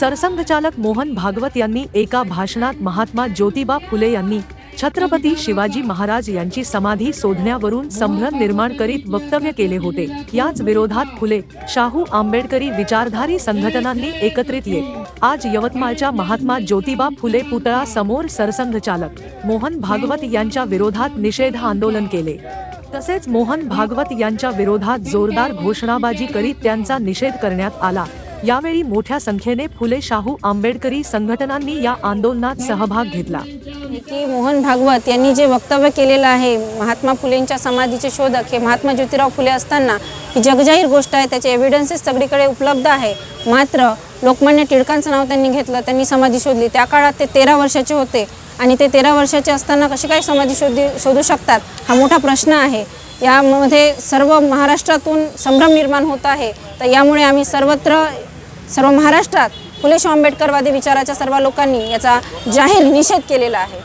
सरसंघचालक मोहन भागवत यांनी एका भाषणात महात्मा ज्योतिबा फुले यांनी छत्रपती शिवाजी महाराज यांची समाधी शोधण्यावरून संभ्रम निर्माण करीत वक्तव्य केले होते. याच विरोधात फुले शाहू आंबेडकरी विचारधारी संघटनांनी एकत्रित येत. आज यवतमाळच्या महात्मा ज्योतिबा फुले पुतळा समोर सरसंघचालक मोहन भागवत यांच्या विरोधात निषेध आंदोलन केले. तसेच मोहन भागवत यांच्या विरोधात जोरदार घोषणाबाजी करीत त्यांचा निषेध करण्यात आला. यावेळी मोठ्या संख्येने फुले शाहू आंबेडकरी संघटनांनी या आंदोलनात सहभाग घेतला. की मोहन भागवत यांनी जे वक्तव्य केलेलं आहे महात्मा फुलेंच्या समाधीचे शोधक हे महात्मा ज्योतिराव फुले असताना ही जगजाहीर गोष्ट आहे त्याचे एव्हिडन्सेस सगळीकडे उपलब्ध आहे. मात्र लोकमान्य टिळकांचं नाव त्यांनी घेतलं त्यांनी समाधी शोधली. त्या काळात ते तेरा वर्षाचे होते आणि ते तेरा वर्षाचे असताना कशी काय समाधी शोधी शोधू शकतात हा मोठा प्रश्न आहे. यामध्ये सर्व महाराष्ट्रातून संभ्रम निर्माण होत आहे. तर यामुळे आम्ही सर्वत्र सर्व महाराष्ट्रात फुले शाहू आंबेडकरवादी विचाराच्या सर्व लोकांनी याचा जाहीर निषेध केलेला आहे.